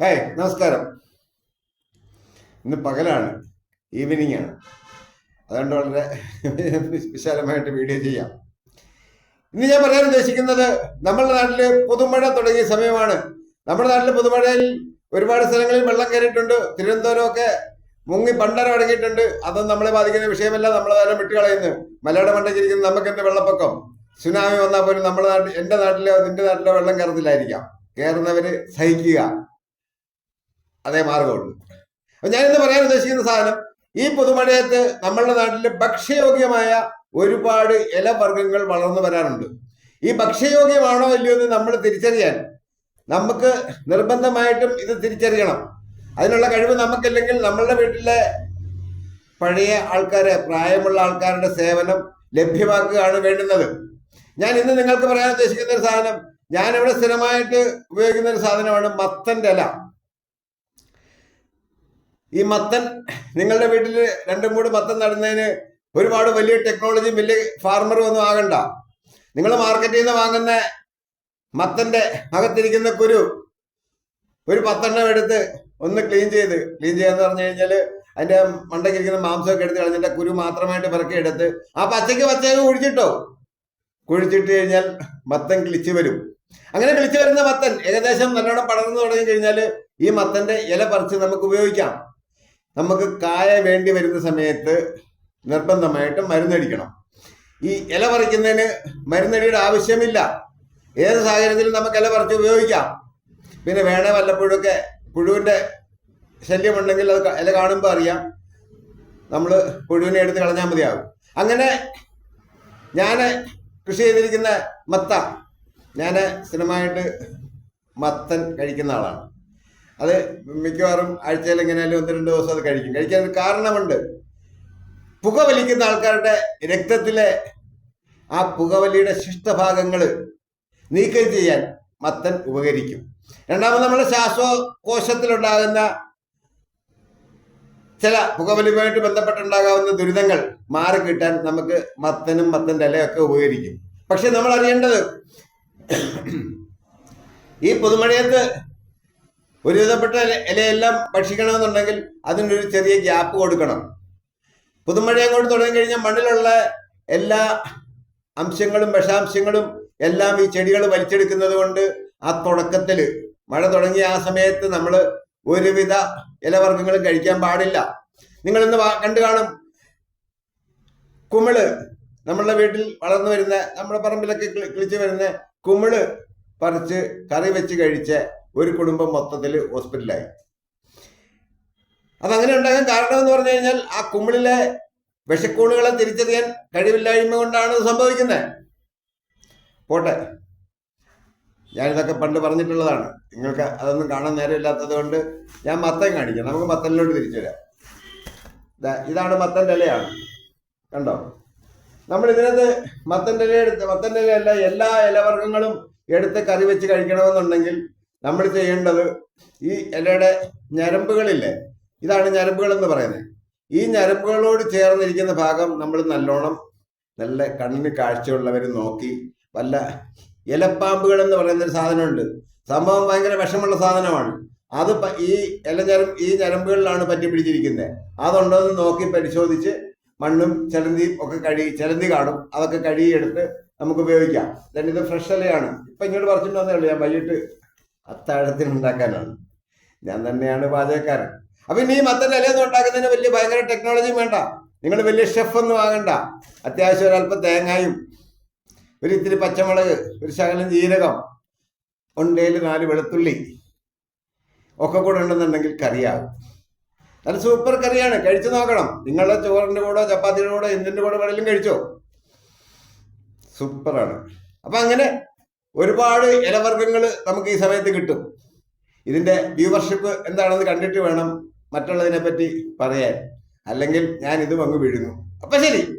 Hi നമസ്കാരം. ഇന്ന് പകലാണ് evening ആണ്. അതുകൊണ്ട് വളരെ വിശാലമായിട്ട് വീഡിയോ ചെയ്യാം. ഇന്ന് ഞാൻ പറയാൻ ഉദ്ദേശിക്കുന്നത് നമ്മുടെ നാട്ടിൽ പുതുമഴ തുടങ്ങിയ സമയമാണ്. നമ്മുടെ നാട്ടിൽ പുതുമഴയിൽ ഒരുപാട് സ്ഥലങ്ങളിൽ വെള്ളം കയറിയിട്ടുണ്ട്. തിരുവനന്തപുരമൊക്കെ മുങ്ങി പണ്ടര അടങ്ങിയിട്ടുണ്ട്. അതൊന്നും നമ്മളെ ബാധിക്കുന്ന വിഷയമല്ല. നമ്മളെ നേരം വിട്ടുകളയുന്നു. മലയുടെ മണ്ടയ്ക്കിരിക്കുന്ന നമുക്ക് എന്റെ വെള്ളപ്പൊക്കം? സുനാമി വന്നാൽ പോലും നമ്മുടെ നാട്ടിൽ എന്റെ നാട്ടിലോ നിന്റെ നാട്ടിലോ വെള്ളം കയറത്തില്ലായിരിക്കാം. കയറുന്നവര് സഹിക്കുക. അതേ മാർഗമുള്ളൂ. അപ്പൊ ഞാൻ ഇന്ന് പറയാൻ ഉദ്ദേശിക്കുന്ന സാധനം ഈ പുതുമഴയത്ത് നമ്മളുടെ നാട്ടിൽ ഭക്ഷ്യയോഗ്യമായ ഒരുപാട് ഇലവർഗങ്ങൾ വളർന്നു വരാറുണ്ട്. ഈ ഭക്ഷ്യയോഗ്യമാണോ ഇല്ലയോ എന്ന് നമ്മൾ തിരിച്ചറിയാൻ നമുക്ക് നിർബന്ധമായിട്ടും ഇത് തിരിച്ചറിയണം. അതിനുള്ള കഴിവ് നമുക്കില്ലെങ്കിൽ നമ്മളുടെ വീട്ടിലെ പഴയ ആൾക്കാരെ പ്രായമുള്ള ആൾക്കാരുടെ സേവനം ലഭ്യമാക്കുകയാണ് വേണ്ടുന്നത്. ഞാൻ ഇന്ന് നിങ്ങൾക്ക് പറയാൻ ഉദ്ദേശിക്കുന്ന ഒരു സാധനം ഞാനിവിടെ സ്ഥിരമായിട്ട് ഉപയോഗിക്കുന്ന ഒരു സാധനമാണ് മത്തന്റെ ഇല. ഈ മത്തൻ നിങ്ങളുടെ വീട്ടിൽ രണ്ടും മൂട് മത്തൻ നടുന്നതിന് ഒരുപാട് വലിയ ടെക്നോളജി വലിയ ഫാർമറും ഒന്നും ആകണ്ട. നിങ്ങൾ മാർക്കറ്റിൽ നിന്ന് വാങ്ങുന്ന മത്തന്റെ അകത്തിരിക്കുന്ന കുരു ഒരു പത്തെണ്ണം എടുത്ത് ഒന്ന് ക്ലീൻ ചെയ്ത് ക്ലീൻ ചെയ്യാന്ന് പറഞ്ഞു കഴിഞ്ഞാൽ അതിന്റെ മണ്ടയ്ക്കിരിക്കുന്ന മാംസമൊക്കെ എടുത്ത് കളഞ്ഞിട്ട് കുരു മാത്രമായിട്ട് പിറക്കി എടുത്ത് ആ പച്ചയ്ക്ക് പച്ചയൊക്കെ കുഴിച്ചിട്ടോ. കുഴിച്ചിട്ട് കഴിഞ്ഞാൽ മത്തൻ കിളിച്ചു വരും. അങ്ങനെ കിളിച്ചു വരുന്ന മത്തൻ ഏകദേശം നല്ലോണം പടർന്നു തുടങ്ങി കഴിഞ്ഞാൽ ഈ മത്തന്റെ ഇല പറിച്ച് നമുക്ക് ഉപയോഗിക്കാം. നമുക്ക് കായ വേണ്ടി വരുന്ന സമയത്ത് നിർബന്ധമായിട്ടും മരുന്നടിക്കണം. ഈ ഇല പറിക്കുന്നതിന് മരുന്നടിയുടെ ആവശ്യമില്ല. ഏത് സാഹചര്യത്തിലും നമുക്ക് ഇല പറിച്ച് ഉപയോഗിക്കാം. പിന്നെ വേണേ വല്ലപ്പോഴൊക്കെ പുഴുവിന്റെ ശല്യമുണ്ടെങ്കിൽ അത് ഇല കാണുമ്പോൾ അറിയാം. നമ്മൾ പുഴുവിനെ എടുത്ത് കളഞ്ഞാൽ മതിയാകും. അങ്ങനെ ഞാൻ കൃഷി ചെയ്തിരിക്കുന്ന മത്ത ഞാൻ സ്ഥിരമായിട്ട് മത്തൻ കഴിക്കുന്ന ആളാണ്. അത് മിക്കവാറും ആഴ്ചയിൽ എങ്ങനെയാലും ഒന്ന് രണ്ട് ദിവസം അത് കഴിക്കും. കഴിക്കാൻ ഒരു കാരണമുണ്ട്. പുകവലിക്കുന്ന ആൾക്കാരുടെ രക്തത്തിലെ ആ പുകവലിയുടെ ശിഷ്ടഭാഗങ്ങൾ നീക്കം ചെയ്യാൻ മത്തൻ ഉപകരിക്കും. രണ്ടാമത് നമ്മുടെ ശ്വാസകോശത്തിലുണ്ടാകുന്ന ചില പുകവലിയുമായിട്ട് ബന്ധപ്പെട്ടുണ്ടാകാവുന്ന ദുരിതങ്ങൾ മാറി കിട്ടാൻ നമുക്ക് മത്തനും മത്തന്റെ ഇലയൊക്കെ ഉപകരിക്കും. പക്ഷെ നമ്മൾ അറിയേണ്ടത് ഈ പുതുമഴയത്ത് ഒരുവിധപ്പെട്ട ഇല- ഇലയെല്ലാം ഭക്ഷിക്കണമെന്നുണ്ടെങ്കിൽ അതിനൊരു ചെറിയ ഗ്യാപ്പ് കൊടുക്കണം. പുതുമഴ അങ്ങോട്ട് തുടങ്ങി കഴിഞ്ഞാൽ മണ്ണിലുള്ള എല്ലാ അംശങ്ങളും വിഷാംശങ്ങളും എല്ലാം ഈ ചെടികൾ വലിച്ചെടുക്കുന്നത് കൊണ്ട് ആ തുടക്കത്തിൽ മഴ തുടങ്ങിയ ആ സമയത്ത് നമ്മൾ ഒരുവിധ ഇലവർഗങ്ങളും കഴിക്കാൻ പാടില്ല. നിങ്ങൾ ഇന്ന് കണ്ടു കാണും. കുമിൾ നമ്മളുടെ വീട്ടിൽ വളർന്നു വരുന്ന നമ്മുടെ പറമ്പിലൊക്കെ കിളി- കിളിച്ച് വരുന്ന കുമിൾ പറിച്ച് കറി വെച്ച് കഴിച്ച ഒരു കുടുംബം മൊത്തത്തിൽ ഹോസ്പിറ്റലായി. അതങ്ങനെ ഉണ്ടാകാൻ കാരണം എന്ന് പറഞ്ഞു കഴിഞ്ഞാൽ ആ കുമിളിലെ വിഷക്കൂണുകളെ തിരിച്ചറിയാൻ കഴിവില്ലായ്മ കൊണ്ടാണ് സംഭവിക്കുന്നത്. പോട്ടെ. ഞാനിതൊക്കെ പണ്ട് പറഞ്ഞിട്ടുള്ളതാണ്. നിങ്ങൾക്ക് അതൊന്നും കാണാൻ നേരമില്ലാത്തത് കൊണ്ട് ഞാൻ മത്തൻ കാണിക്കാം. നമുക്ക് മത്തനിലോട്ട് തിരിച്ചു വരാം. ഇതാണ് മത്തന്റെ കണ്ടോ? നമ്മൾ ഇതിനകത്ത് മത്തന്റെ ഇല എടുത്ത് മത്തന്റെ ഇലയല്ല എല്ലാ ഇലവർഗങ്ങളും എടുത്ത് കറി വെച്ച് കഴിക്കണമെന്നുണ്ടെങ്കിൽ നമ്മൾ ചെയ്യേണ്ടത് ഈ ഇലയുടെ ഞരമ്പുകളില്ലേ? ഇതാണ് ഞരമ്പുകൾ എന്ന് പറയുന്നത്. ഈ ഞരമ്പുകളോട് ചേർന്നിരിക്കുന്ന ഭാഗം നമ്മൾ നല്ലോണം നല്ല കണ്ണിന് കാഴ്ചയുള്ളവർ നോക്കി വല്ല ഇലപ്പാമ്പുകൾ എന്ന് പറയുന്ന ഒരു സാധനമുണ്ട്. സംഭവം ഭയങ്കര വിഷമുള്ള സാധനമാണ്. അത് ഈ ഇല ഈ ഞരമ്പുകളിലാണ് പറ്റി പിടിച്ചിരിക്കുന്നത്. അതുണ്ടോ എന്ന് നോക്കി പരിശോധിച്ച് മണ്ണും ചിലന്തിയും ഒക്കെ കഴുകി ചിലന്തി കാണും. അതൊക്കെ കഴുകിയെടുത്ത് നമുക്ക് ഉപയോഗിക്കാം. ദൻ ഇത് ഫ്രഷ് ഇലയാണ്. ഇപ്പൊ ഇങ്ങോട്ട് പറിച്ചിട്ട് വന്നേ ഉള്ളൂ. ഞാൻ വൈകിട്ട് അത്താഴത്തിന് ഉണ്ടാക്കാനാണ്. ഞാൻ തന്നെയാണ് പാചകക്കാരൻ അപ്പൊ ഇനി മത്തൻ ഇലയൊന്നും ഉണ്ടാക്കുന്നതിന് വലിയ ഭയങ്കര ടെക്നോളജിയും വേണ്ട. നിങ്ങൾ വലിയ ഷെഫൊന്നും ആകണ്ട. അത്യാവശ്യം ഒരല്പം തേങ്ങായും ഒരു ഇത്തിരി പച്ചമുളക് ഒരു ശകലം ജീരകം ഉണ്ടേൽ നാല് വെളുത്തുള്ളി ഒക്കെ കൂടെ ഉണ്ടെന്നുണ്ടെങ്കിൽ കറിയാകും. നല്ല സൂപ്പർ കറിയാണ്. കഴിച്ചു നോക്കണം. നിങ്ങളുടെ ചോറിന്റെ കൂടെ ചപ്പാത്തിയുടെ കൂടെ എന്തിന്റെ കൂടെ വേണേലും കഴിച്ചോ. സൂപ്പറാണ് അപ്പം അങ്ങനെ ഒരുപാട് ഇലവർഗങ്ങൾ നമുക്ക് ഈ സമയത്ത് കിട്ടും. ഇതിന്റെ വ്യൂവർഷിപ്പ് എന്താണെന്ന് കണ്ടിട്ട് വേണം മറ്റുള്ളതിനെ പറ്റി പറയാൻ. അല്ലെങ്കിൽ ഞാൻ ഇതും അങ്ങ് വീഴുന്നു അപ്പൊ ശരി.